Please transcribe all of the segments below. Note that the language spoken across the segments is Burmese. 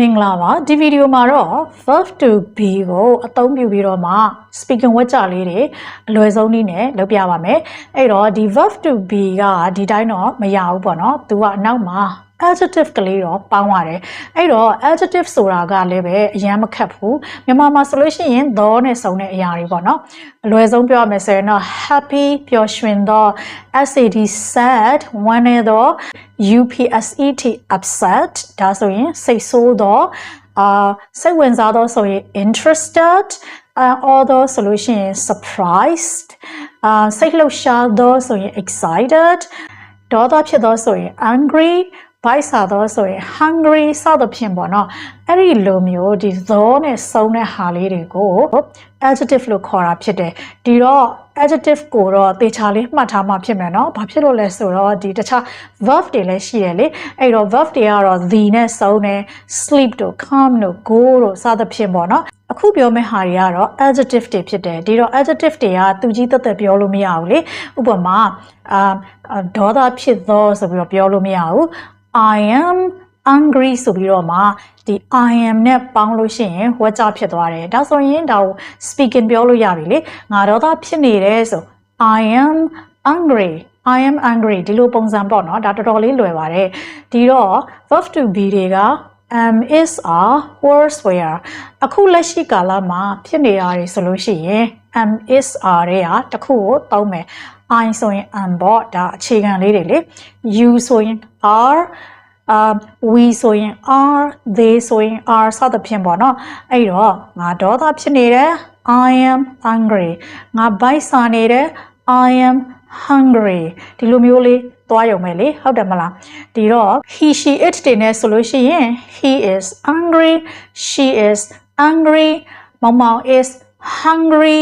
မင်္ဂလာပါဒီဗီဒီယိုမှာတော့ verb to be ကိုအသုံးပြုပြီးတော့မှ speaking ဝတ်ကြလေးတွေအလွယ်ဆုံးနည်းနဲ့လုပ်ပြပါမယ်အဲ့တော့ဒီ verb to be ကဒီတိုင်းတော့မရဘူးပေါ့နော်သူကအနောက်မှာ adjective ကလေးတော့ပေါင်းရတယ်အဲ့တော့ adjective ဆိုတာကလည်းပဲအရင်မခတ်ဘူးမြန်မာမှာဆိုလို့ရှိရင် the နဲ့စုံတဲ့အရာတွေပေါ့နော်အလွယ်ဆုံးပြောရမယ်ဆိုရင်တော့ happy ပျော်ရွှင်သော sad sad ဝမ်းနည်းသော upset upset ဒါဆိုရင်စိတ်ဆိုးသောအာစိတ်ဝင်စားသောဆိုရင် interested အာ all သောဆိုလို့ရှိရင် surprised အာစိတ်လှုပ်ရှားသောဆိုရင် excited ဒေါသဖြစ်သောဆိုရင် angry ဘိုက်စားသောဆိုရင် hungry စသဖြင့်ပေါ့နော်အဲ့ဒီလိုမျိုးဒီ the နဲ့စုံတဲ့ဟာလေးတွေကို adjective လို့ခေါ်တာဖြစ်တယ်ဒီတော့ adjective ကိုတော့တေချာလေးမှတ်ထားမှဖြစ်မယ်နော်ဘာဖြစ်လို့လဲဆိုတော့ဒီတခြား verb တွေလည်းရှိရလေအဲ့တော့ verb တွေကတော့ the နဲ့စုံတယ် sleep တို့ come တို့ go တို့စသဖြင့်ပေါ့နော်အခုပြောမယ့်ဟာတွေကတော့ adjective တွေဖြစ်တယ်ဒီတော့ adjective တွေကသူကြီးတက်တက်ပြောလို့မရဘူးလေဥပမာအာဒေါသဖြစ်သောဆိုပြီးတော့ပြောလို့မရဘူး I am angry ဆိုပြီးတော့မှဒီ I am နဲ့ပေါင်းလို့ရှိရင်ဝက်ကြဖြစ်သွားတယ်ဒါဆိုရင်ဒါကို speaking ပြောလို့ရပြီလေငါတော့ဖြစ်နေတယ်ဆို I am angry I am angry ဒီလိုပုံစံပေါ့နော်ဒါတော်တော်လေးလွယ်ပါတယ်ဒီတော့ verb to be တွေက am is are words where အခုလက်ရှိကာလမှာဖြစ်နေတာတွေဆိုလို့ရှိရင် am is are တွေကတစ်ခုကိုသုံးမယ် I ဆိုရင် am ပေါ့ဒါအခြေခံလေးတွေလေ you ဆိုရင် are um we ဆိုရင် are they ဆိုရင် are စသဖြင့်ပေါ့နော်အဲ့တော့ငါဒေါသဖြစ်နေတယ် I am angry ငါဘိုက်စာနေတယ် I am hungry ဒီလိုမျိုးလေးသွားရုံပဲလေဟုတ်တယ်မလားဒီတော့ he she it တွေနဲ့ဆိုလို့ရှိရင် he is angry she is angry မောင်မောင် is hungry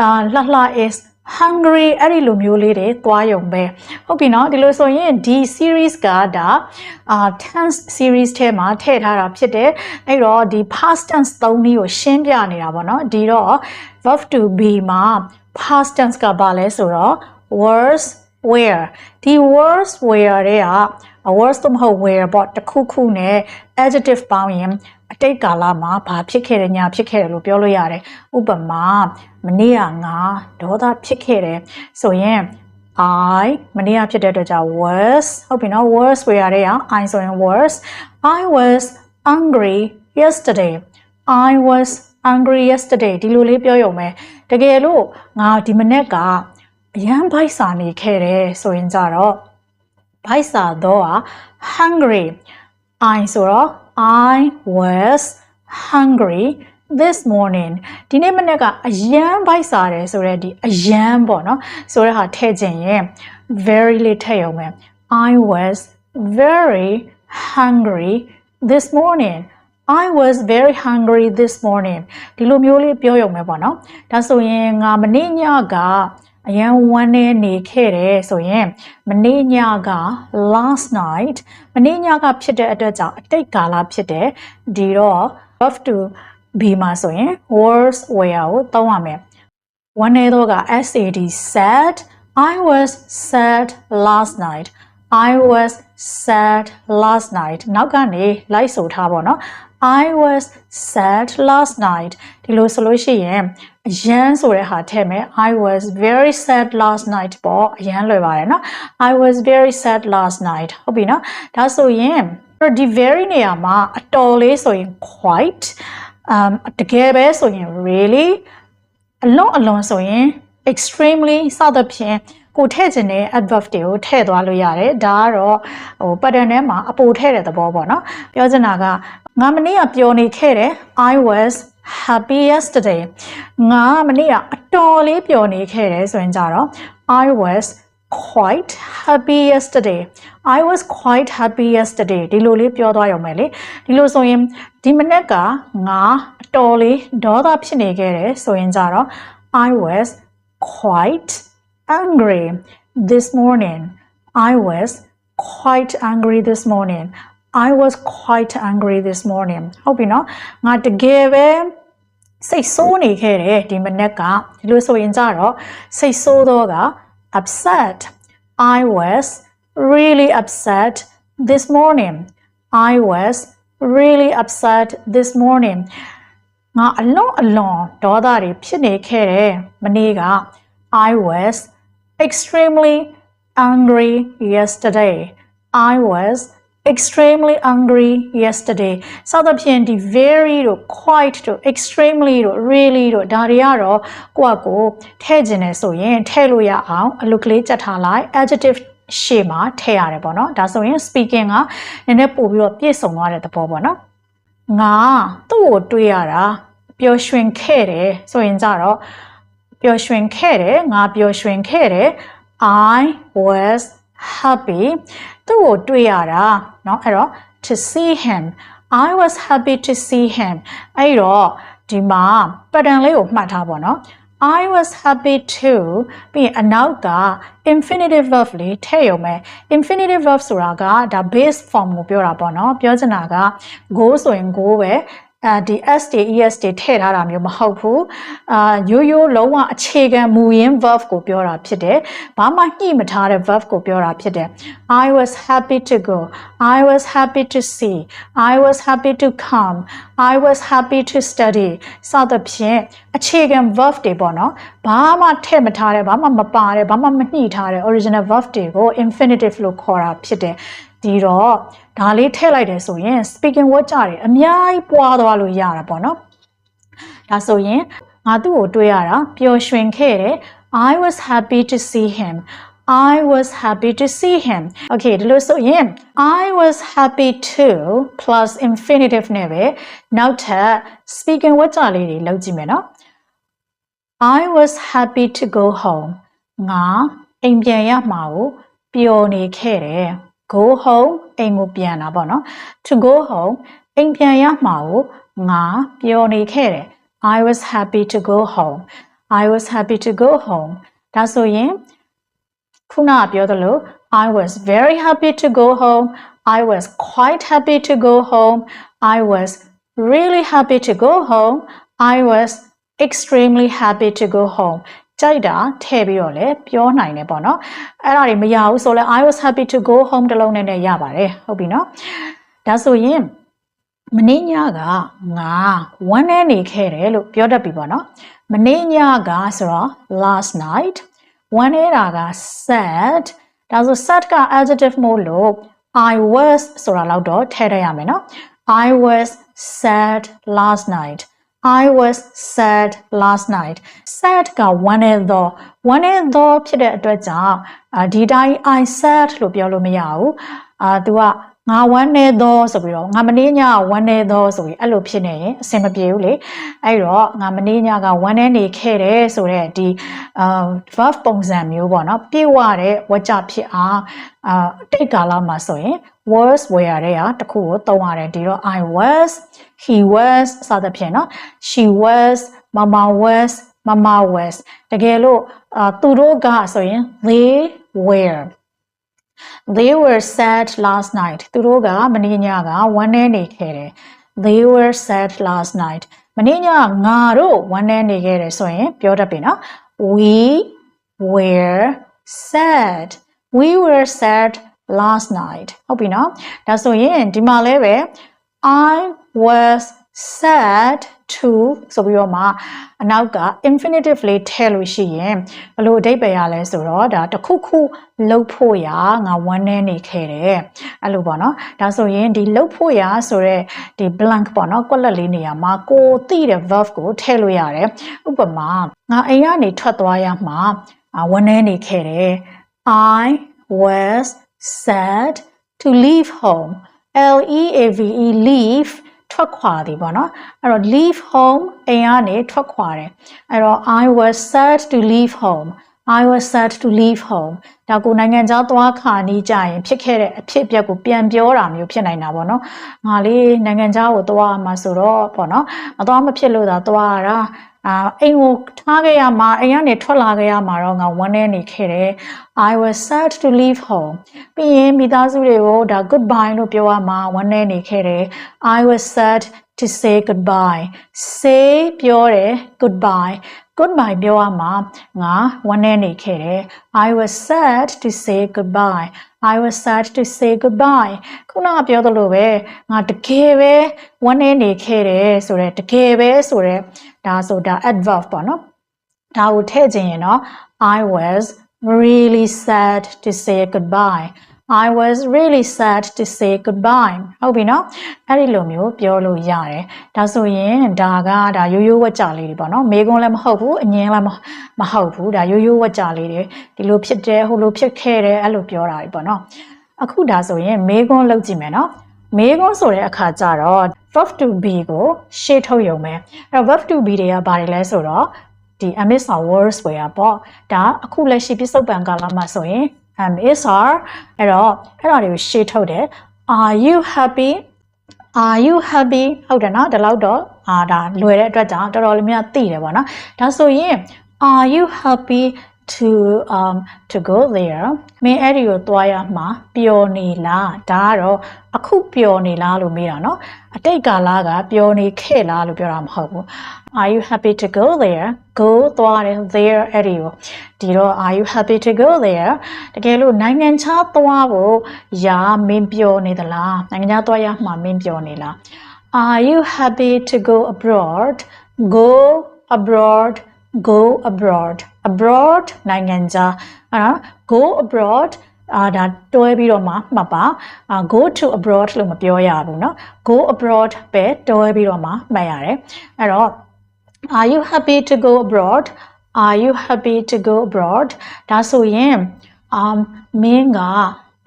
အာလှလှ is hungry အဲ့ဒီလိုမျိုးလေးတွေသွားရုံပဲဟုတ်ပြီနော်ဒီလိုဆိုရင်ဒီ series ကဒါအာ tense series ထဲမှာထည့်ထားတာဖြစ်တယ်အဲ့တော့ဒီ past tense သုံးနည်းကိုရှင်းပြနေတာပေါ့နော်ဒီတော့ verb to be မှာ past tense ကဘာလဲဆိုတော့ words where ဒီ words where တွေက words တော့မဟုတ် where ပေါ့တစ်ခုခုနဲ့ adjective ပေါင်းရင် အတိတ်ကာလမှာဘာဖြစ်ခဲ့တယ်ညာဖြစ်ခဲ့တယ်လို့ပြောလို့ရတယ်ဥပမာမနေ့ကငါဒေါသဖြစ်ခဲ့တယ်ဆိုရင် I မနေ့ကဖြစ်တဲ့အတွက်ကြောင့် was ဟုတ်ပြီနော် was ဝေရတဲ့အောင် I ဆိုရင် was I was angry yesterday I was angry yesterday ဒီလိုလေးပြောရုံပဲတကယ်လို့ငါဒီမနေ့ကအရန်ဘိုက်စာနေခဲ့တယ်ဆိုရင်ကြတော့ဘိုက်စာတော့ hungry I ဆိုတော့ I was hungry this morning ဒီနေ့မနေ့ကအယမ်းဘိုက်စားတယ်ဆိုတော့ဒီအယမ်းပေါ့နော်ဆိုတဲ့ဟာထည့်ခြင်းရင် very လေးထည့်ရုံပဲ I was very hungry this morning I was very hungry this morning ဒီလိုမျိုးလေးပြောရုံပဲပေါ့နော်ဒါဆိုရင်ငါမနေ့ညက အရန်ဝမ်းနေနေခဲ့တယ်ဆိုရင်မနေ့ညက last night မနေ့ညကဖြစ်တဲ့အတွက်ကြောင့်အတိတ်ကာလဖြစ်တယ်ဒီတော့ verb to be မှာဆိုရင် was where ကိုသုံးရမယ်ဝမ်းနေတော့က sad sad I was sad last night I was sad last night နောက်ကနေလိုက်ဆိုထားပါတော့ I was sad last night ဒီလိုဆိုလို့ရှိရင်အရန်ဆိုတဲ့ဟာထည့်မယ် I was very sad last night ပေါ့အရန်လွယ်ပါတယ်နော် I was very sad last night ဟုတ်ပြီနော်ဒါဆိုရင်ဒီ very နေရာမှာအတော်လေးဆိုရင် quite um တကယ်ပဲဆိုရင် really အလွန်အလွန်ဆိုရင် extremely စသဖြင့်ကိုထည့်ခြင်းတဲ့ adverb တွေကိုထည့်သွားလို့ရတယ်ဒါကတော့ဟို pattern ထဲမှာအပိုထည့်တဲ့သဘောပေါ့နော်ပြောချင်တာက ငါမနေ့ကပျော်နေခဲ့တယ် I was happy yesterday ငါမနေ့ကအတော်လေးပျော်နေခဲ့တယ်ဆိုရင်ကြတော့ I was quite happy yesterday I was quite happy yesterday ဒီလိုလေးပြောသွားရုံပဲလေဒီလိုဆိုရင်ဒီမနေ့ကငါအတော်လေးဒေါသဖြစ်နေခဲ့တယ်ဆိုရင်ကြတော့ I was quite angry this morning I was quite angry this morning I was quite angry this morning ဟုတ်ပြီနော်ငါတကယ်ပဲစိတ်ဆိုးနေခဲ့တယ်ဒီမနေ့ကဒီလိုဆိုရင်ကြတော့စိတ်ဆိုးတော့က upset I was really upset this morning I was really upset this morning ငါအလွန်အလွန်ဒေါသတွေဖြစ်နေခဲ့တယ်မနေ့က I was extremely angry yesterday I was extremely angry yesterday စသဖြင့်ဒီ very တို့ quite တို့ extremely တို့ really တို့ဒါတွေကတော့ကိုယ့်အကိုထည့်ခြင်းနဲ့ဆိုရင်ထည့်လို့ရအောင်အလုတ်ကလေးကြက်ထားလိုက် adjective ရှေ့မှာထည့်ရတယ်ပေါ့နော်ဒါဆိုရင် speaking ကနည်းနည်းပို့ပြီးတော့ပြည့်စုံသွားတဲ့သဘောပေါ့နော်ငါသူ့ကိုတွေ့ရတာပျော်ရွှင်ခဲ့တယ်ဆိုရင်ကြတော့ပျော်ရွှင်ခဲ့တယ်ငါပျော်ရွှင်ခဲ့တယ် I was happy သူ့ကိုတွေ့ရတာเนาะအဲ့တော့ to see him I was happy to see him အဲ့တော့ဒီမှာ pattern လေးကိုမှတ်ထားပါเนาะ I was happy to ပြီးရင်အနောက်က infinitive verb လေးထည့်ရုံပဲ infinitive verb ဆိုတာကဒါ base form ကိုပြောတာပေါ့เนาะပြောချင်တာက go ဆိုရင် go ပဲ အဲဒီ s တွေ es တွေထည့်ထားတာမျိုးမဟုတ်ဘူးအာရိုးရိုးလုံးဝအခြေခံမူရင်း verb ကိုပြောတာဖြစ်တယ်ဘာမှညှိမထားတဲ့ verb ကိုပြောတာဖြစ်တယ် I was happy to go I was happy to see I was happy to come I was happy to study စသဖြင့်အခြေခံ verb တွေပေါ့နော်ဘာမှထည့်မထားတဲ့ဘာမှမပါတဲ့ဘာမှမညှိထားတဲ့ original verb တွေကို infinitive လို့ခေါ်တာဖြစ်တယ် ဒီတော့ဒါလေးထည့်လိုက်တယ်ဆိုရင် speaking word ကြတယ်အများကြီးပွားသွားလို့ရတာပေါ့နော်ဒါဆိုရင်ငါသူ့ကိုတွေ့ရတာပျော်ရွှင်ခဲ့တယ် I was happy to see him I was happy to see him okay ဒီလိုဆိုရင် I was happy to plus infinitive နဲ့ပဲနောက်ထပ် speaking word ကြလေးတွေလုပ်ကြည့်မယ်နော် I was happy to go home ငါအိမ်ပြန်ရမှာကိုပျော်နေခဲ့တယ် go home အိမ်ကိုပြန်တာပေါ့နော် to go home အိမ်ပြန်ရမှာကိုငါပျော်နေခဲ့တယ် I was happy to go home I was happy to go home ဒါဆိုရင်ခုနကပြောသလို I was very happy to go home I was quite happy to go home I was really happy to go home I was extremely happy to go home ကြိုက်တာထည့်ပြီးတော့လည်းပြောနိုင်တယ်ပေါ့နော်အဲ့ဒါတွေမရဘူးဆိုလဲ I was happy to go home တလုံးနဲ့လည်းရပါတယ်ဟုတ်ပြီနော်ဒါဆိုရင်မနေ့ညကငါဝမ်းနေနေခဲ့တယ်လို့ပြောတတ်ပြီပေါ့နော်မနေ့ညကဆိုတော့ last night ဝမ်းနေတာက sad ဒါဆို sad က adjective မို့လို့ I was ဆိုတာလောက်တော့ထည့်ရရမယ်နော် I was sad last night I was sad last night sad ကဝမ်းနေသော ဝမ်းနေသောဖြစ်တဲ့အတွက်ကြောင့်အာဒီတိုင်း I sad လို့ပြောလို့မရဘူးအာ तू က ငါဝမ်းနေသောဆိုပြီးတော့ငါမနေ့ညကဝမ်းနေသောဆိုပြီးအဲ့လိုဖြစ်နေရင်အဆင်မပြေဘူးလေအဲ့တော့ငါမနေ့ညကဝမ်းနေနေခဲ့တယ်ဆိုတော့ဒီအာ verb ပုံစံမျိုးပေါ့နော်ပြေဝတဲ့ဝကြဖြစ်အောင်အာတိတ်ကာလမှာဆိုရင် was were တဲ့ဟာတခုကိုသုံးရတယ်ဒီတော့ i was he was စသဖြင့်နော် she was mama was mama was တကယ်လို့အာသူတို့ကဆိုရင် they were They were sad last night သူတို့ကမနေ့ညကဝမ်းနည်းနေခဲ့တယ် They were sad last night မနေ့ညငါတို့ဝမ်းနည်းနေခဲ့တယ်ဆိုရင်ပြောတတ်ပြီနော် We were sad we were sad last night ဟုတ်ပြီနော်ဒါဆိုရင်ဒီမှာလဲပဲ I was sad to ဆိုပြီးတော့မှအနောက်က infinitive လေးထည့်လို့ရှိရင်ဘလို့အဓိပ္ပာယ်ရလဲဆိုတော့ဒါတစ်ခုခုလှုပ်ဖို့ရငါဝမ်းနေနေခဲ့တယ်အဲ့လိုပေါ့နော်ဒါဆိုရင်ဒီလှုပ်ဖို့ရဆိုတော့ဒီ blank ပေါ့နော်ကွက်လက်လေးနေရာမှာကိုသိတဲ့ verb ကိုထည့်လို့ရတယ်ဥပမာငါအိမ်ကနေထွက်သွားရမှာဝမ်းနေနေခဲ့တယ် I was sad to leave home L E A V E leave ထွက်ခွာသည်ပေါ့နော်အဲ့တော့ leave home အိမ်ကနေထွက်ခွာတယ်အဲ့တော့ I was sad to leave home I was sad to leave home ဒါကိုနိုင်ငံခြားသွားခါနီးကြရင်ဖြစ်ခဲ့တဲ့အဖြစ်အပျက်ကိုပြန်ပြောတာမျိုးဖြစ်နိုင်တာပေါ့နော်ငါလေးနိုင်ငံခြားကိုသွားမှာဆိုတော့ပေါ့နော်မသွားမဖြစ်လို့သာသွားရတာအာအိမ်ကိုထားခဲ့ရမှာအိမ်ကနေထွက်လာခဲ့ရမှာတော့ငါဝမ်းနေနေခဲ့တယ် I was sad to leave home ပြီးရင်မိသားစုတွေကိုဒါ goodbye လို့ပြောရမှာဝမ်းနေနေခဲ့တယ် I was sad to say goodbye say ပြောတယ် goodbye goodbye ပြောရမှာငါဝမ်းနေနေခဲ့တယ် I was sad to say goodbye I was sad to say goodbye ခုနကပြောသလိုပဲငါတကယ်ပဲဝမ်းနေနေခဲ့တယ်ဆိုတော့တကယ်ပဲဆိုတော့ဒါဆိုတာ adverb ပေါ့နော်ဒါကိုထည့်ခြင်းရင်တော့ I was really sad to say goodbye I was really sad to say goodbye ဟုတ်ပြီနော်အဲ့ဒီလိုမျိုးပြောလို့ရတယ်ဒါဆိုရင်ဒါကဒါရိုးရိုးဝက်ကြလေးတွေပေါ့နော်မေကွန်းလည်းမဟုတ်ဘူးအငင်းလည်းမမဟုတ်ဘူးဒါရိုးရိုးဝက်ကြလေးတွေဒီလိုဖြစ်တယ်ဟိုလိုဖြစ်ခဲ့တယ်အဲ့လိုပြောတာတွေပေါ့နော်အခုဒါဆိုရင်မေကွန်းလောက်ကြည့်မယ်နော်မေကွန်းဆိုတဲ့အခါကျတော့ verb to be ကိုရှေ့ထုတ်ရုံပဲအဲ့တော့ verb to be တွေကဘာတွေလဲဆိုတော့ဒီ amiss or words ဝယ်อ่ะပေါ့ဒါအခုလက်ရှိပြစ္ဆုတ်ပံကာလမှာဆိုရင် am is are အဲ့တော့အဲ့ဒါတွေကိုရှေ့ထုတ်တယ် are you happy are you happy ဟုတ်တယ်နော်ဒီလောက်တော့အာဒါလွယ်တဲ့အတွက်ကြောင့်တော်တော်လေးများသိတယ်ပေါ့နော်ဒါဆိုရင် are you happy to um to go there မင်းအဲ့ဒီကိုသွားရမှာပျော်နေလားဒါကတော့အခုပျော်နေလားလို့မေးတာနော်အတိတ်ကာလကပျော်နေခဲ့လားလို့ပြောတာမဟုတ်ဘူး are you happy to go there go သွားတယ် there အဲ့ဒီကိုဒီတော့ are you happy to go there တကယ်လို့နိုင်ငံခြားသွားဖို့ရာမင်းပျော်နေသလားနိုင်ငံခြားသွားရမှာမင်းပျော်နေလား are you happy to go abroad go abroad go abroad abroad နိုင်ငံခြားအဲ့တော့ go abroad အာဒါတွဲပြီးတော့မှမှတ်ပါအာ go to abroad လို့မပြောရဘူးเนาะ go abroad ပဲတွဲပြီးတော့မှမှတ်ရတယ်အဲ့တော့ are you happy to go abroad are you happy to go abroad ဒါဆိုရင် um မင်းက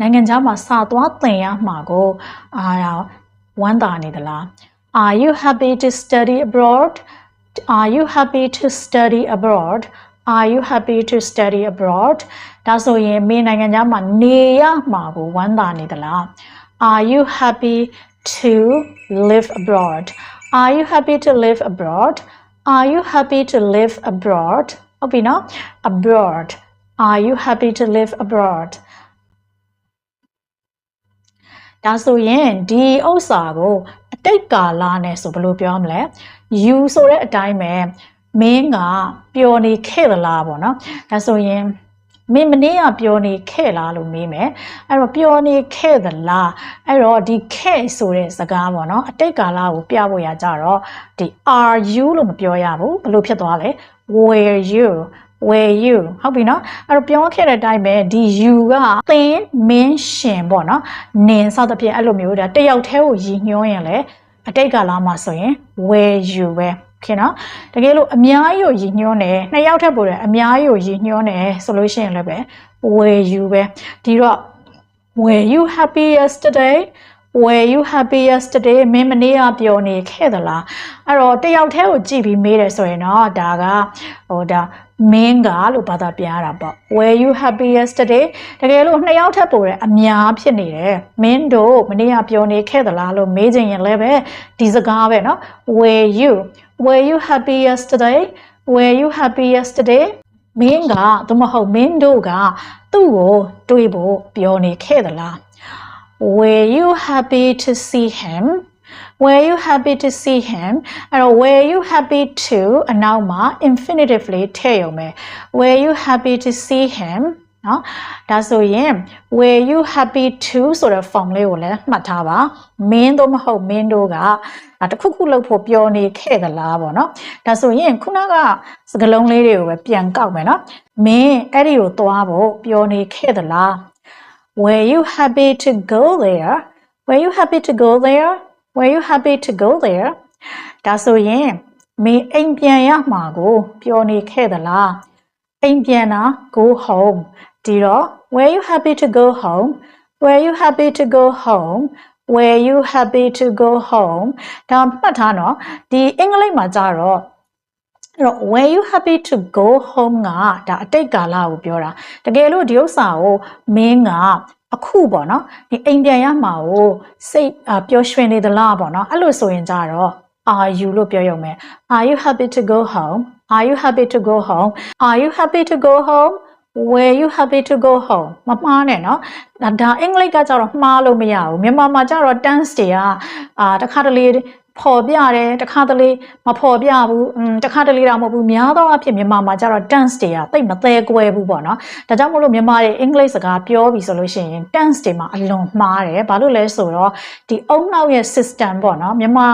နိုင်ငံခြားမှာစာသွားသင်ရမှာကိုအာဝမ်းသာနေသလား are you happy to study abroad Are you happy to study abroad? Are you happy to study abroad? ဒါဆိုရင်မင်းနိုင်ငံခြားမှာနေရမှာကိုဝမ်းသာနေသလား Are you happy to live abroad? Are you happy to live abroad? Are you happy to live abroad? ဟုတ်ပြီနော် abroad. Are you happy to live abroad? ဒါဆိုရင်ဒီဥစ္စာကိုအတိတ်ကာလနဲ့ဆိုဘယ်လိုပြောမလဲ you ဆိုတဲ့အတိုင်းပဲမင်းကပျော်နေခဲ့သလားပေါ့နော်ဒါဆိုရင် မင်းမနေ့ကပျော်နေခဲ့လားလို့မေးမယ်အဲ့တော့ပျော်နေခဲ့သလားအဲ့တော့ဒီခဲ့ဆိုတဲ့စကားပေါ့နော်အတိတ်ကာလကိုပြဖို့ရကြတော့ဒီ are you လို့မပြောရဘူးဘယ်လိုဖြစ်သွားလဲ were you were you ဟုတ်ပြီနော်အဲ့တော့ပြောခဲ့တဲ့အတိုင်းပဲဒီ you ကသင်မင်းရှင်ပေါ့နော်နင်စသဖြင့်အဲ့လိုမျိုးဒါတယောက်တည်းကိုရည်ညွှန်းရင်လေအတိတ်ကာလမှာဆိုရင် were you ပဲ ခင်နော်တကယ်လို့အများကြီးကိုရည်ညွှန်းတယ်နှစ်ယောက်ထပ်ပို့တယ်အများကြီးကိုရည်ညွှန်းတယ်ဆိုလို့ရှိရင်လည်းပဲ were you ပဲဒီတော့ were you happy yesterday were you happy yesterday မင်းမနေ့ကပျော်နေခဲ့သလားအဲ့တော့တယောက်တည်းကိုကြည့်ပြီးမေးတယ်ဆိုရင်တော့ဒါကဟိုဒါ မင်းကလို့ဘာသာပြန်ရတာပေါ့ were you happy yesterday တကယ်လို့နှစ်ယောက်ထပ်ပို့တယ်အများဖြစ်နေတယ်မင်းတို့မနေ့ကပျော်နေခဲ့သလားလို့မေးချင်ရင်လည်းပဲဒီစကားပဲเนาะ were you were you happy yesterday were you happy yesterday မင်းကသို့မဟုတ်မင်းတို့ကသူ့ကိုတွေးဖို့ပြောနေခဲ့သလား Were you happy to see him? Were you happy to see him? အဲ့တော့ were you happy to အနောက်မှာ infinitive လေးထည့်ရုံပဲ Were you happy to see him? နော်ဒါဆိုရင် were you happy to ဆိုတဲ့ form လေးကိုလည်းမှတ်ထားပါမင်းတို့မဟုတ်မင်းတို့ကဒါတစ်ခုခုလုပ်ဖို့ပြောနေခဲ့သလားပေါ့နော်ဒါဆိုရင်ခုနကစကလုံးလေးတွေကိုပဲပြန်ကောက်မယ်နော်မင်းအဲ့ဒီကိုသွားဖို့ပြောနေခဲ့သလား Were you happy to go there? Were you happy to go there? Were you happy to go there? ဒါဆိုရင်မင်းအိမ်ပြန်ရမှာကိုပြောနေခဲ့သလားအိမ်ပြန်တာ go home ဒီတော့ Were you happy to go home? Were you happy to go home? Were you happy to go home? ဒါမှတ်ထားနော်ဒီအင်္ဂလိပ်မှာကြတော့အဲ့တော့ were you happy to go home ကဒါအတိတ်ကာလကိုပြောတာတကယ်လို့ဒီဥစ္စာကိုမင်းက အခုပေါ့နော်ဒီအိမ်ပြန်ရမှာကိုစိတ်ပျော်ရွှင်နေသလားပေါ့နော်အဲ့လိုဆိုရင်ကြတော့ are you လို့ပြောရုံပဲ are you happy to go home are you happy to go home are you happy to go home where you happy to go home မမှားနဲ့နော်ဒါအင်္ဂလိပ်ကကြတော့မှားလို့မရဘူးမြန်မာမှာကြတော့ tense တွေကအာတခါတလေ ပေါ်ပြတယ်တစ်ခါတလေမပေါ်ပြဘူးอืมတစ်ခါတလေတော့မဟုတ်ဘူးများသောအားဖြင့်မြန်မာမှာကြတော့ tense တွေကတိတ်မသေးကွဲဘူးပေါ့နော်ဒါကြောင့်မို့လို့မြန်မာတွေအင်္ဂလိပ်စကားပြောပြီဆိုလို့ရှိရင် tense တွေမှာအလွန်မှားတယ်ဘာလို့လဲဆိုတော့ဒီအုံနောက်ရဲ့ system ပေါ့နော်မြန်မာ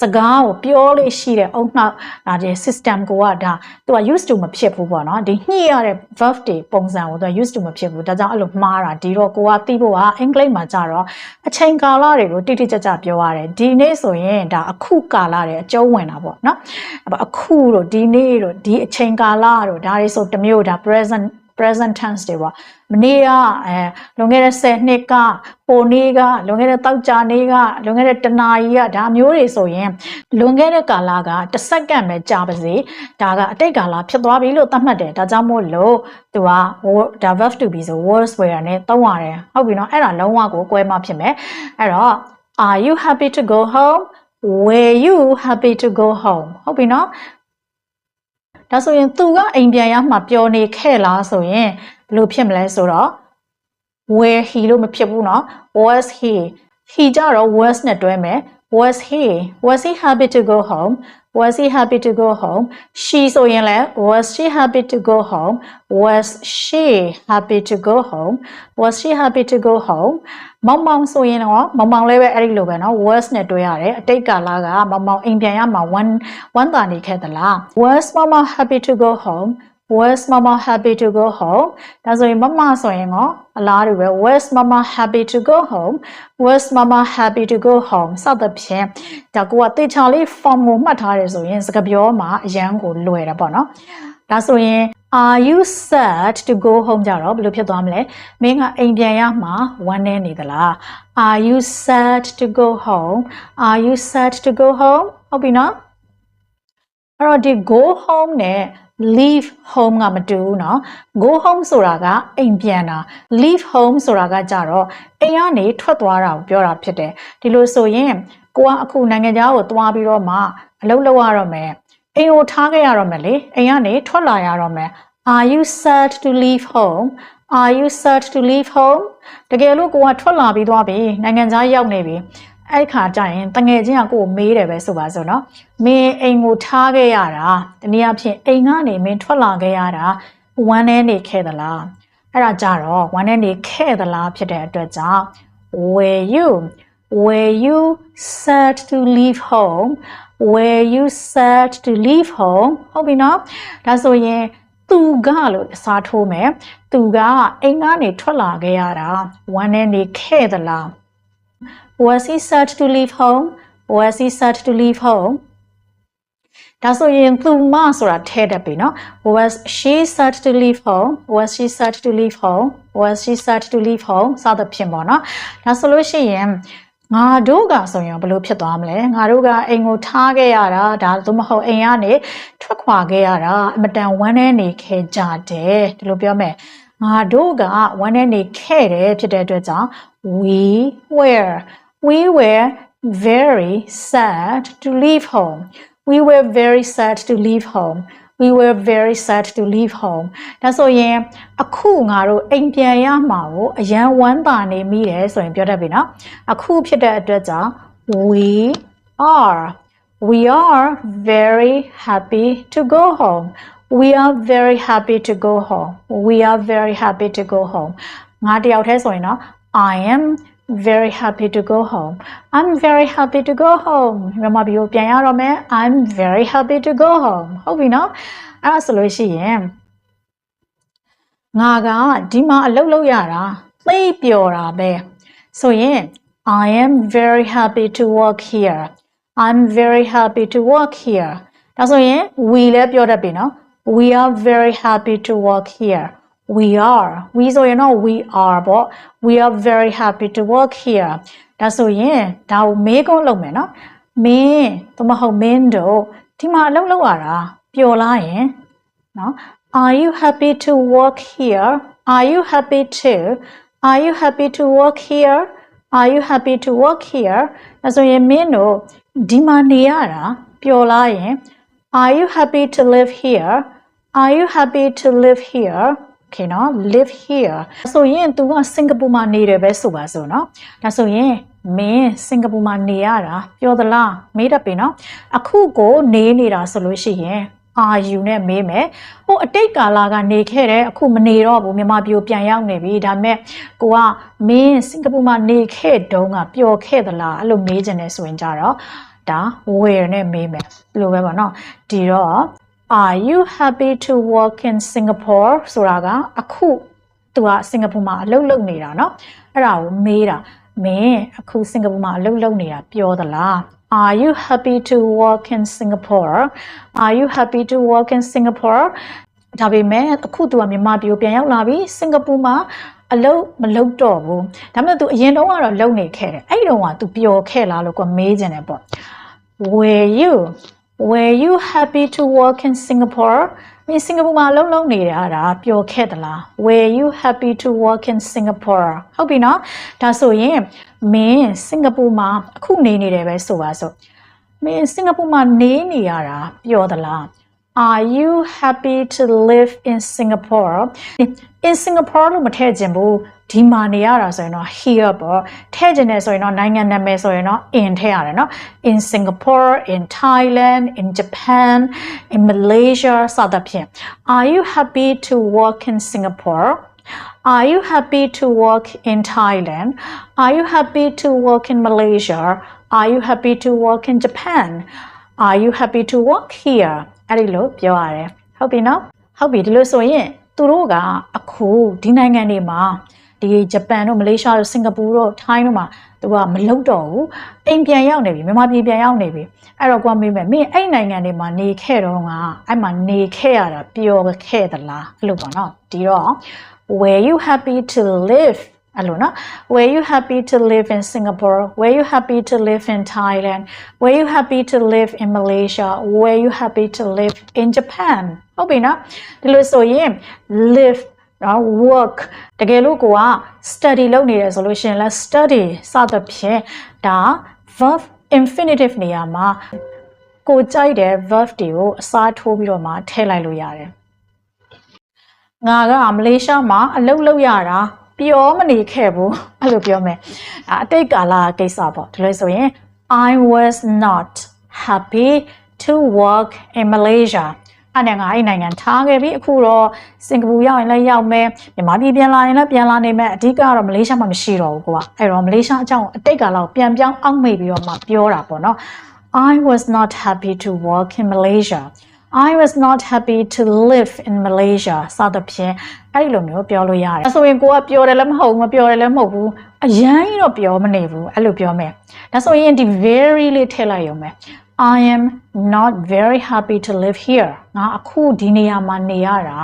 စကားကိုပြောလို့ရှိတဲ့အုံနောက်ဒါဒီ system ကိုကဒါသူက used to မဖြစ်ဘူးပေါ့နော်ဒီညှိရတဲ့ verb တွေပုံစံကိုသူက used to မဖြစ်ဘူးဒါကြောင့်အဲ့လိုမှားတာဒီတော့ကိုကသိဖို့ကအင်္ဂလိပ်မှာကြတော့အချိန်ကာလတွေကိုတိတိကျကျပြောရတယ်ဒီနေ့ဆိုရင်ဒါအခုကာလတွေအကျုံးဝင်တာပေါ့နော်အခုတို့ဒီနေ့တို့ဒီအချိန်ကာလတို့ဒါတွေဆိုတစ်မျိုးဒါ present present tense တွေပေါ့မနေ့ကအဲလွန်ခဲ့တဲ့10နှစ်ကပိုနေ့ကလွန်ခဲ့တဲ့တောက်ကြနေ့ကလွန်ခဲ့တဲ့တနာရီကဒါမျိုးတွေဆိုရင်လွန်ခဲ့တဲ့ကာလကတစ်စက္ကန့်ပဲကြာပါစေဒါကအတိတ်ကာလဖြစ်သွားပြီလို့သတ်မှတ်တယ်ဒါကြောင့်မို့လို့သူကဒါ verb to be ဆို words where နဲ့သုံးရတယ်ဟုတ်ပြီနော်အဲ့ဒါလုံးဝကိုကွဲမှဖြစ်မယ်အဲ့တော့ are you happy to go home were you happy to go home ဟုတ်ပြီနော်ဒါဆိုရင်သူကအိမ်ပြန်ရမှပျော်နေခဲ့လားဆိုရင်ဘယ်လိုဖြစ်မလဲဆိုတော့ where he လို့မဖြစ်ဘူးเนาะ was he he ကြတော့ was နဲ့တွဲမယ် was he was he happy to go home was he happy to go home she ဆိုရင်လည်း was she happy to go home was she happy to go home was she happy to go home မောင်မောင်ဆိုရင်တော့မောင်မောင်လည်းပဲအဲ့ဒီလိုပဲเนาะ was နဲ့တွဲရတယ်အတိတ်ကာလကမောင်မောင်အိမ်ပြန်ရမှာ one one တာနေခဲ့သလား was mama happy to go home was mama happy to go home ဒါဆိုရင်မမဆိုရင်ရောအလားတူပဲ was mama happy to go home was mama happy to go home စသဖြင့်ဒါကိုကတေချာလေး form ကိုမှတ်ထားတယ်ဆိုရင်စကားပြောမှာအရန်ကိုလွယ်တယ်ပေါ့နော်ဒါဆိုရင် are you sad to go home ကြတော့ဘယ်လိုဖြစ်သွားမလဲမင်းကအိမ်ပြန်ရမှာဝမ်းနေနေသလား are you sad to go home are you sad to go home ဟုတ်ပြီနော်အဲ့တော့ဒီ go home နဲ့ leave home ကမတူဘူးเนาะ go home ဆိုတာကအိမ်ပြန်တာ leave home ဆိုတာကကြတော့အိမ်ကနေထွက်သွားတာကိုပြောတာဖြစ်တယ်ဒီလိုဆိုရင်ကိုကအခုနိုင်ငံခြားကိုသွားပြီးတော့မှအလုပ်လုပ်ရတော့မယ် အိမ်ကိုထားခဲ့ရတော့မယ်လေအိမ်ကနေထွက်လာရတော့မယ် are you sad to leave home are you sad to leave home တကယ်လို့ကိုကထွက်လာပြီးသွားပြီနိုင်ငံခြားရောက်နေပြီအဲ့ခါကျရင်တငယ်ချင်းကကိုကိုမေးတယ်ပဲဆိုပါစို့နော်မင်းအိမ်ကိုထားခဲ့ရတာတနည်းအားဖြင့်အိမ်ကနေမင်းထွက်လာခဲ့ရတာဝမ်းနေနေခဲ့သလားအဲ့ဒါကြတော့ဝမ်းနေနေခဲ့သလားဖြစ်တဲ့အတွက်ကြောင့် were you were you sad to leave home were you sad to leave home ဟုတ်ပြီနော်ဒါဆိုရင်သူကလို့အစားထိုးမယ်သူကအိမ်ကနေထွက်လာခဲ့ရတာဝမ်းနေနေခဲ့သလား Was he sad to leave home? Was he sad to leave home? ဒါဆိုရင်သူမဆိုတာထည့်တတ်ပြီနော် was she sad to leave home was she sad to leave home was she sad to leave home စသဖြင့်ပေါ့နော်ဒါဆိုလို့ရှိရင် ငါတို့ကဆိုရင်ဘယ်လိုဖြစ်သွားမလဲငါတို့ကအိမ်ကိုထားခဲ့ရတာဒါသို့မဟုတ်အိမ်ကနေထွက်ခွာခဲ့ရတာအမတန်ဝမ်းနေနေခဲ့ကြတယ်ဒီလိုပြောမယ်ငါတို့ကဝမ်းနေနေခဲ့တယ်ဖြစ်တဲ့အတွက်ကြောင့် we were We were very sad to leave home. We were very sad to leave home. We were very sad to leave home. ဒါဆိုရင်အခုငါတို့အိမ်ပြန်ရမှာကိုအရန်ဝမ်းသာနေမိတယ်ဆိုရင်ပြောတတ်ပြီနော်အခုဖြစ်တဲ့အတွက်ကြောင့် we are we are very happy to go home we are very happy to go home we are very happy to go home ငါတယောက်တည်းဆိုရင်နော် I am very happy to go home. I'm very happy to go home. မြန်မာပြည်ကိုပြန်ရတော့မယ် I'm very happy to go home. ဟုတ်ပြီနော်အဲ့ဒါဆိုလို့ရှိရင်ငါကဒီမှာအလုပ်လုပ်ရတာသိပျော်တာပဲဆိုရင် I am very happy to work here. I'm very happy to work here. ဒါဆိုရင် we လည်းပြောတတ်ပြီနော် We are very happy to work here. we are we ဆိုရင်တော့ we are ပေါ့ we are very happy to work here ဒါဆိုရင်ဒါကိုမေးခွန်းလုပ်မယ်နော်မင်းသို့မဟုတ်မင်းတို့ဒီမှာအလုပ်လုပ်ရတာပျော်လားယင်နော် are you happy to work here are you happy to are you happy to work here are you happy to work here ဒါဆိုရင်မင်းတို့ဒီမှာနေရတာပျော်လားယင် are you happy to live here are you happy to live here Okay နော် live here ဆိုရင် तू ကစင်ကာပူမှာနေတယ်ပဲဆိုပါစို့နော်ဒါဆိုရင်မင်းစင်ကာပူမှာနေရတာပြောသလားမေးတတ်ပြီနော်အခုကိုနေနေတာဆိုလို့ရှိရင် are you နဲ့မေးမယ်ဟိုအတိတ်ကာလကနေခဲ့တယ်အခုမနေတော့ဘူးမြန်မာပြည်ကိုပြန်ရောက်နေပြီဒါပေမဲ့ကိုကမင်းစင်ကာပူမှာနေခဲ့တုန်းကပျော်ခဲ့သလားအဲ့လိုမေးချင်တယ်ဆိုရင်ကြတော့ဒါ where နဲ့မေးမယ်ဒီလိုပဲပေါ့နော်ဒီတော့ Are you happy to work in Singapore ဆိုတာကအခုသူကစင်ကာပူမှာအလုပ်လုပ်နေတာเนาะအဲ့ဒါကိုမေးတာမင်းအခုစင်ကာပူမှာအလုပ်လုပ်နေတာပြောသလား Are you happy to work in Singapore Are you happy to work in Singapore ဒါပေမဲ့အခုသူကမြန်မာပြည်ကိုပြန်ရောက်လာပြီစင်ကာပူမှာအလုပ်မလုပ်တော့ဘူးဒါပေမဲ့ तू အရင်တုန်းကတော့လုပ်နေခဲ့တယ်အဲ့ဒီတုန်းက तू ပျော်ခဲ့လားလို့ကိုမေးကြတယ်ပေါ့ Were you Were you happy to work in Singapore မင်းစင်ကာပူမှာအလုပ်လုပ်နေရတာပျော်ခဲ့သလား Were you happy to work in Singapore ဟုတ်ပြီနော်ဒါဆိုရင်မင်းစင်ကာပူမှာအခုနေနေတယ်ပဲဆိုပါစို့မင်းစင်ကာပူမှာနေနေရတာပျော်သလား Are you happy to live in Singapore in Singapore လို့မထည့်ခြင်းဘူးဒီမှာနေရတာဆိုရင်တော့ here ပေါ့ထည့်ခြင်းနဲ့ဆိုရင်တော့နိုင်ငံနာမည်ဆိုရင်တော့ in ထည့်ရတယ်နော် in Singapore in Thailand in Japan in Malaysia စသဖြင့် Are you happy to work in Singapore Are you happy to work in Thailand Are you happy to work in Malaysia Are you happy to work in Japan Are you happy to work here အဲ့ဒီလိုပြောရတယ်ဟုတ်ပြီနော်ဟုတ်ပြီဒီလိုဆိုရင်သူတို့ကအခုဒီနိုင်ငံတွေမှာဒီဂျပန်တို့မလေးရှားတို့စင်ကာပူတို့ထိုင်းတို့မှာသူကမလုံတော့ဘူးအိမ်ပြန်ရောက်နေပြီမြန်မာပြည်ပြန်ရောက်နေပြီအဲ့တော့ကွာမေးမယ်မင်းအဲ့နိုင်ငံတွေမှာနေခဲ့တော့ငါအဲ့မှာနေခဲ့ရတာပျော်ခဲ့သလားအဲ့လိုပေါ့နော်ဒီတော့ were you happy to live အဲ့လိုနော် were you happy to live in Singapore were you happy to live in Thailand were you happy to live in Malaysia were you happy to live in Japan ဟုတ်ပြီနော်ဒီလိုဆိုရင် live နော် work တကယ်လို့ကိုက study လုပ်နေတယ်ဆိုလို့ရှိရင်လဲ study စသဖြင့်ဒါ verb infinitive နေရာမှာကိုကြိုက်တဲ့ verb တွေကိုအစားထိုးပြီးတော့မှထည့်လိုက်လို့ရတယ်ငါကမလေးရှားမှာအလုပ်လုပ်ရတာ ပြောမနေခဲ့ဘူးအဲ့လိုပြောမယ်အတိတ်ကာလကိစ္စပေါ့ဒီလိုဆိုရင် I was not happy to work in Malaysia အဲ့နဲ့ငါအဲ့နိုင်ငံထားခဲ့ပြီအခုတော့စင်ကာပူရောက်ရင်လည်းရောက်မယ်မြန်မာပြည်ပြန်လာရင်လည်းပြန်လာနိုင်မယ်အဓိကတော့မလေးရှားမှာမရှိတော့ဘူးကွာအဲ့တော့မလေးရှားအကြောင်းအတိတ်ကာလကိုပြန်ပြောင်းအောက်မေ့ပြီးတော့မှပြောတာပေါ့နော် I was not happy to work in Malaysia I was not happy to live in Malaysia စသဖြင့်အဲ့ဒီလိုမျိုးပြောလို့ရတယ်။ဒါဆိုရင်ကိုကပြောတယ်လည်းမဟုတ်ဘူးမပြောတယ်လည်းမဟုတ်ဘူး။အရင်တော့ပြောမနေဘူးအဲ့လိုပြောမယ်။ဒါဆိုရင်ဒီ very လေးထည့်လိုက်ရုံပဲ။ I am not very happy to live here ငါအခုဒီနေရာမှာနေရတာ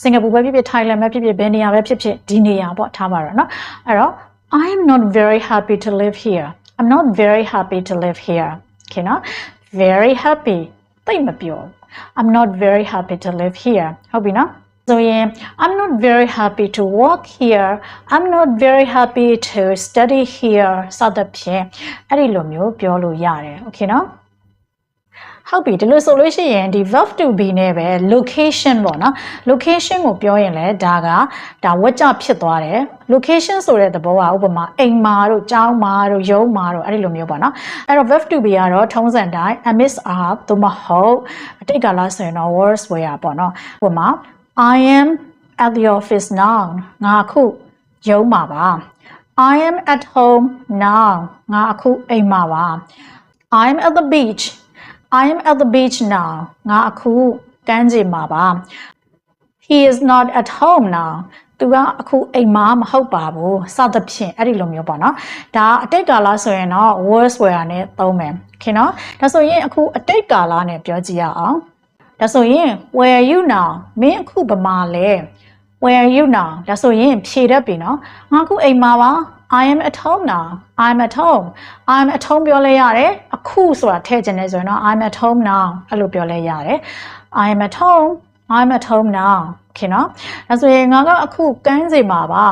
စင်ကာပူပဲဖြစ်ဖြစ်ထိုင်းလန်ပဲဖြစ်ဖြစ်ဘယ်နေရာပဲဖြစ်ဖြစ်ဒီနေရာပေါ့ထားပါတော့เนาะအဲ့တော့ I am not very happy to live here I'm not very happy to live here okay เนาะ very happy တိတ်မပြော I'm not very happy to live here ဟုတ်ပြီနော်ဆိုရင် I'm not very happy to work here I'm not very happy to study here စသဖြင့်အဲ့ဒီလိုမျိုးပြောလို့ရတယ် okay နော် ဟုတ်ပြီဒီလိုဆိုလို့ရှိရင်ဒီ verb to be နဲ့ပဲ location ပေါ့နော် location ကိုပြောရင်လည်းဒါကဒါဝကြဖြစ်သွားတယ် location ဆိုတဲ့သဘောကဥပမာအိမ်မာတို့ကျောင်းမာတို့ရုံးမာတို့အဲ့ဒီလိုမျိုးပေါ့နော်အဲ့တော့ verb to be ကတော့ထုံးစံတိုင်း amiss are သို့မဟုတ်အတိတ်ကာလဆိုရင်တော့ words where ပေါ့နော်ဥပမာ I am at the office now ငါအခုရုံးမှာပါ I am at home now ငါအခုအိမ်မှာပါ I'm at the beach I am at the beach now ငါအခုကမ်းခြေမှာပါ He is not at home now သူကအခုအိမ်မှာမဟုတ်ပါဘူးစသဖြင့်အဲ့ဒီလိုမျိုးပေါ့နော်ဒါအတိတ်ကာလဆိုရင်တော့ words were နဲ့သုံးမယ်ခင်နော်ဒါဆိုရင်အခုအတိတ်ကာလနဲ့ပြောကြည့်ရအောင်ဒါဆိုရင် where are you now မင်းအခုဗမာလဲ where are you now ဒါဆိုရင်ဖြေတတ်ပြီနော်ငါအခုအိမ်မှာပါ I am at home now I'm at home I'm at home ပြောလဲရတယ်အခုဆိုတာထည့်ခြင်းနဲ့ဆိုရင်တော့ I'm at home now အဲ့လိုပြောလဲရတယ် I am at home I'm at home now ခင်နော်ဒါဆိုရင်ငါကအခုကမ်းခြေမှာပါ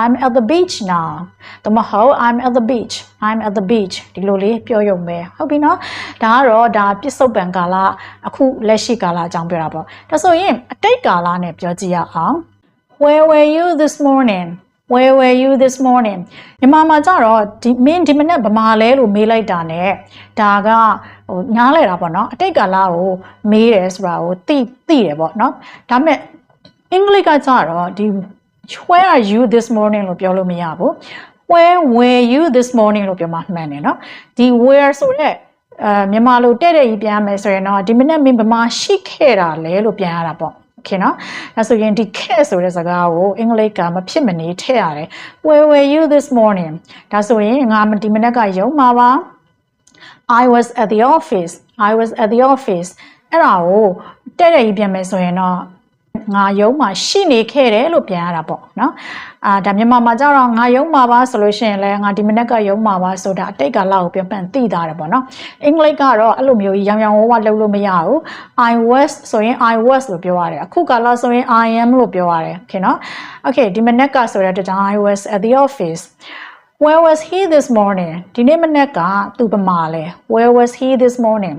I'm at the beach now တမဟုတ် I'm at the beach I'm at the beach ဒီလိုလေးပြောရုံပဲဟုတ်ပြီနော်ဒါကတော့ဒါပြစ္ဆုတ်ပံကာလအခုလက်ရှိကာလအကြောင်းပြောတာပေါ့ဒါဆိုရင်အတိတ်ကာလနဲ့ပြောကြည့်ရအောင် where were you this morning where were you this morning မြန်မာမှာကြတော့ဒီမင်းဒီမနက်ဗမာလဲလို့မေးလိုက်တာ ਨੇ ဒါကဟိုညားလဲတာပေါ့နော်အတိတ်ကာလကိုမေးတယ်ဆိုတာကိုသိသိတယ်ပေါ့နော်ဒါပေမဲ့အင်္ဂလိပ်ကကြတော့ဒီ where are you this morning လို့ပြောလို့မရဘူး where were you this morning လို့ပြောမှမှန်တယ်နော်ဒီ where ဆိုတဲ့အဲမြန်မာလိုတဲ့တဲ့ကြီးပြန်ရမယ်ဆိုရင်တော့ဒီမနက်မင်းဗမာရှိခဲ့တာလဲလို့ပြန်ရတာပေါ့ ခင်နော်ဒါဆိုရင်ဒီ care ဆိုတဲ့စကားကိုအင်္ဂလိပ်ကမဖြစ်မနေထည့်ရတယ် where were you this morning ဒါဆိုရင်ငါဒီမနက်ကရုံမှာပါ I was at the office I was at the office အဲ့ဒါကိုတဲ့တဲ့ကြီးပြန်မယ်ဆိုရင်တော့ ငါယုံမှာရှိနေခဲ့တယ်လို့ပြန်ရတာပေါ့နော်အာဒါမြန်မာမှာကျတော့ငါယုံမှာပါဆိုလို့ရှိရင်လည်းငါဒီမနေ့ကယုံမှာပါဆိုတာအတိတ်ကလောက်ကိုပြန်ပြန်သိတာတယ်ပေါ့နော်အင်္ဂလိပ်ကတော့အဲ့လိုမျိုးကြီးရောင်ရောင်ဝဝလုပ်လို့မရဘူး I was ဆိုရင် I was လို့ပြောရတယ်အခုကာလဆိုရင် I am လို့ပြောရတယ်โอเคနော် Okay ဒီမနေ့ကဆိုတဲ့တ I was at the office Where was he this morning? ဒီနေ့မနေ့ကသူပမာလဲ Where was he this morning?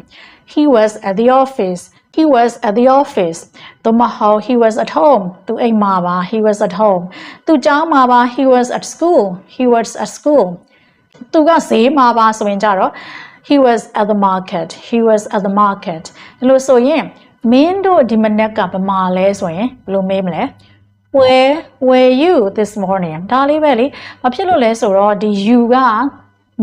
He was at the office. He was at the office. သူမဟုတ် he was at home. သူအိမ်မှာပါ he was at home. သူကျောင်းမှာပါ he was at school. He was at school. သူကဈေးမှာပါဆိုရင်ကြတော့ he was at the market. He was at the market. ဒီလိုဆိုရင်မင်းတို့ဒီမနေ့ကပမာလဲဆိုရင်ဘယ်လိုမေးမလဲ where were you this morning ဒါလေးပဲလေဘာဖြစ်လို့လဲဆိုတော့ဒီ you က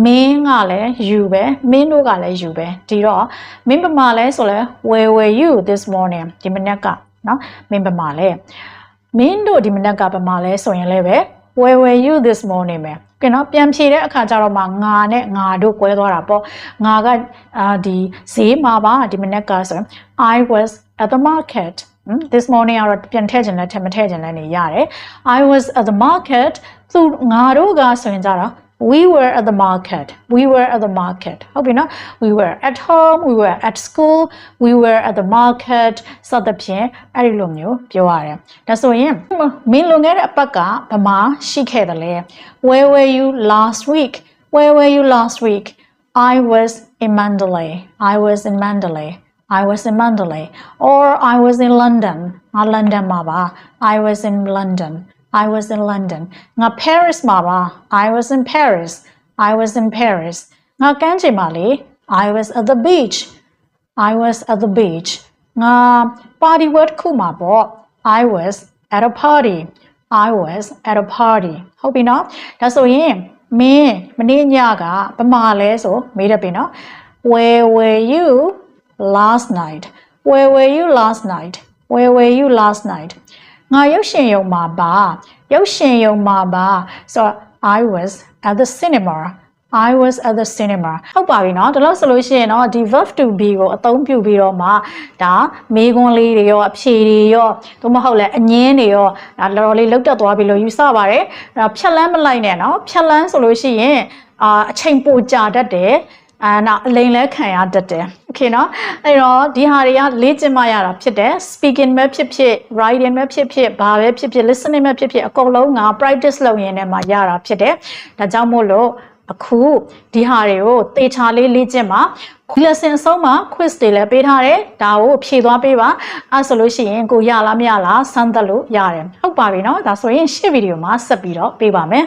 မင်းကလည်း you ပဲမင်းတို့ကလည်း you ပဲဒီတော့မင်းပမာလဲဆိုလဲ where were you this morning ဒီမနေ့ကနော်မင်းပမာလဲမင်းတို့ဒီမနေ့ကပမာလဲဆိုရင်လည်းပဲ where were you this morning ပဲကဲနော်ပြန်ဖြေတဲ့အခါကျတော့မှငါနဲ့ငါတို့꿰သွားတာပေါ့ငါကအာဒီဈေးမှာပါဒီမနေ့ကဆိုရင် I was at the market Hmm, this morning ကတော့ပြန်ထည့်ခြင်းလည်းထည့်မထည့်ခြင်းလည်းနေရတယ် I was at the market သူငါတို့ကဆိုရင်ကြတော့ we were at the market we were at the market ဟုတ်ပြီနော် we were at home we were at school we were at the market စသဖြင့်အဲ့ဒီလိုမျိုးပြောရတယ်ဒါဆိုရင်မင်းလွန်ခဲ့တဲ့အပတ်ကဗမာရှိခဲ့တယ်လေ where were you last week where were you last week I was in Mandalay I was in Mandalay I was in Mandalay or I was in London ငါ London မှာပါ I was in London I was in London ငါ Paris မှာပါ I was in Paris I was in Paris ငါကမ်းခြေမှာလေ I was at the beach I was at the beach ငါ party word ခုမှာပေါ့ I was at a party I was at a party ဟုတ်ပြီနော်ဒါဆိုရင်မင်းမနေ့ညကပမာလဲဆိုမေးတတ်ပြီနော် Where were you last night where were you last night where were you last night ငါရုပ်ရှင်ရုံမှာပါရုပ်ရှင်ရုံမှာပါဆိုတော့ I was at the cinema I was at the cinema ဟုတ်ပါပြီเนาะဒါလို့ဆိုလို့ရှိရင်เนาะဒီ verb to be ကိုအသုံးပြုပြီးတော့မှဒါမေးခွန်းလေးတွေရောအဖြေတွေရောသို့မဟုတ်လဲအငင်းတွေရောဒါတော်တော်လေးလောက်တက်သွားပြီလို့ယူဆပါတယ်အဲ့တော့ဖြတ်လန်းမလိုက်နဲ့เนาะဖြတ်လန်းဆိုလို့ရှိရင်အာအချိန်ပိုကြာတတ်တယ် အာနောက်အလိန်လဲခံရတတ်တယ်โอเคเนาะအဲ့တော့ဒီဟာတွေကလေ့ကျင့်မှရတာဖြစ်တယ် speaking ပဲဖြစ်ဖြစ် writing ပဲဖြစ်ဖြစ်ဘာပဲဖြစ်ဖြစ် listening ပဲဖြစ်ဖြစ်အကုန်လုံးငါ practice လုပ်ရင်းနဲ့မှရတာဖြစ်တယ်ဒါကြောင့်မို့လို့အခုဒီဟာတွေကိုသေချာလေးလေ့ကျင့်ပါ lesson အဆုံးမှာ quiz တွေလည်းပေးထားတယ်ဒါကိုဖြေသွားပေးပါအဲဆိုလို့ရှိရင်ကိုရလားမရလားစမ်းသပ်လို့ရတယ်ဟုတ်ပါပြီเนาะဒါဆိုရင်ရှေ့ဗီဒီယိုမှာဆက်ပြီးတော့ပေးပါမယ်